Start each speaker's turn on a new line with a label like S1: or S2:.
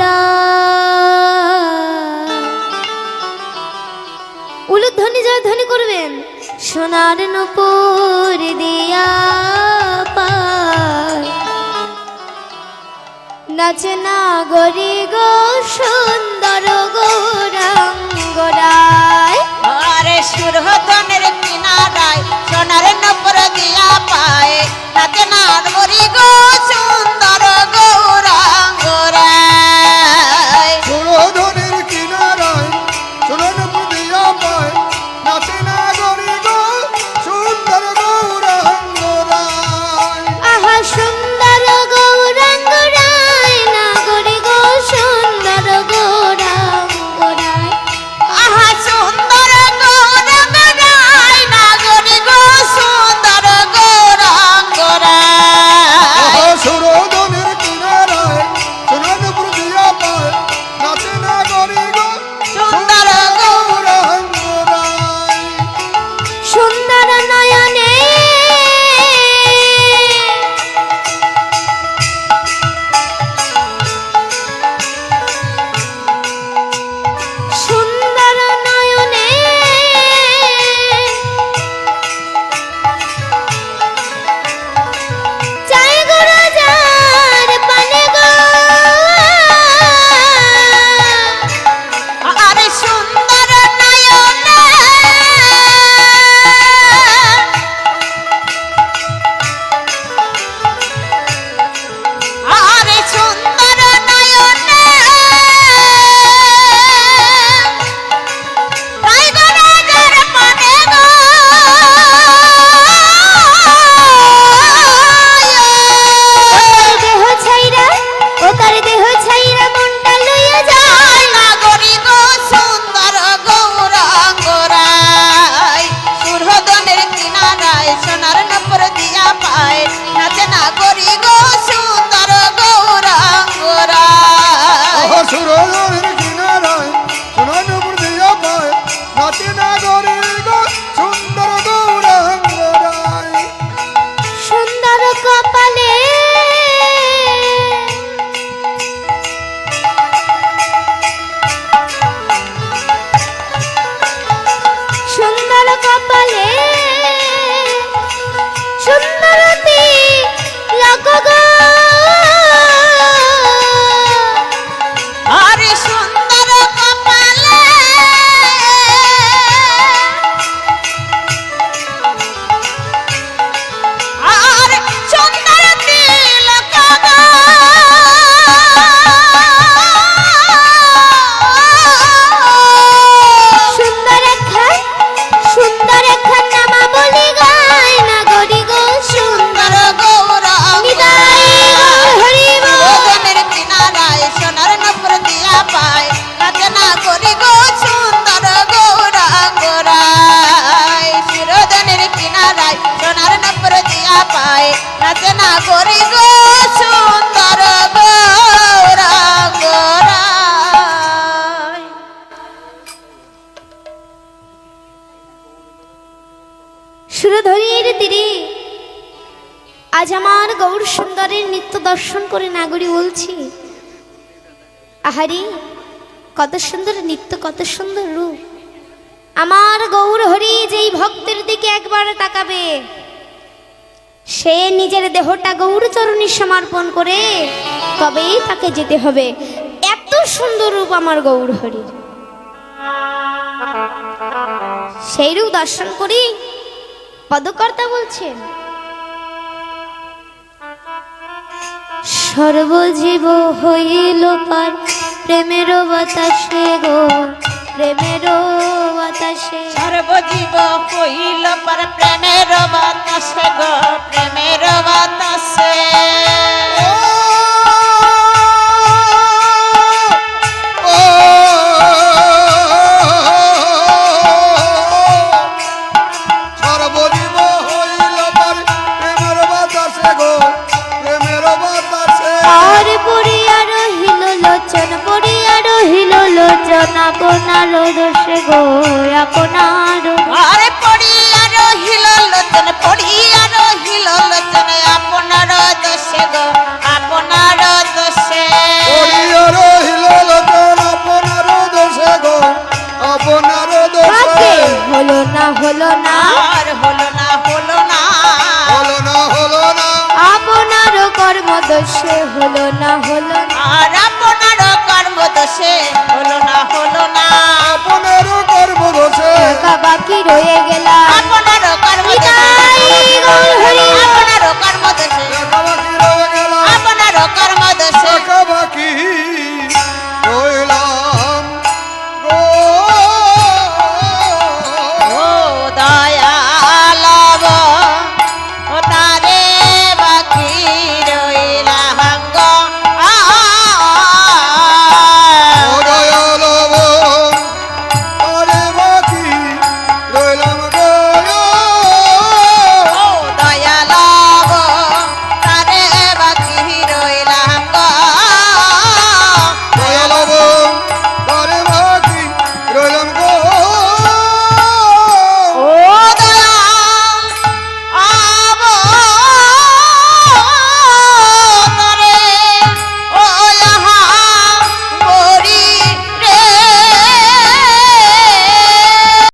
S1: গৌরা উলুধ্বনি জয় ধ্বনি করবেন সোনার নপুর দিয়া নাচে না গরি গো সুন্দর গৌরাঙ্গরায়।
S2: আরে সুরহতনের কিনারায় সোনার নপর দিয়া পায়। নাচে নাগরি গো
S1: সুরধরির তীরে। আজ আমার গৌর সুন্দরের নিত্য দর্শন করে নাগরি বলছি আহারি, কত সুন্দর নিত্য, কত সুন্দর রূপ। আমার গৌর হরি যেই ভক্তের দিকে একবার তাকাবে, সে নিজের দেহটা গৌর চরণে সমর্পণ করে তবেই তাকে যেতে হবে। এত সুন্দর রূপ আমার গৌর হরির। সেই রূপ দর্শন করি পদকর্তা বলছেন, সর্বজীব হইল পার প্রেমের বাতাসে গো প্রেমের বাতাসে।
S2: সর্বজীব হইল পার প্রেমের বাতাসে গো প্রেমের বাতাসে।
S3: দোষ গো আপনার।
S1: আরে পড়িয়া রহিল লোচন পড়িয়া রহিল লোচন আপনার দোষ গো আপনার
S2: দোষে। পড়িয়া রহিল লোচন আপনার দোষে গো আপনার দোষে। হলো না হলো না।
S3: আর হলো না হলো না। হলো না
S1: হলো না। আপনার
S2: হলো না হলো আর
S3: আপনার কর্ম
S2: হলো না হলো
S3: না। বাকি রয়ে
S1: গেলাম।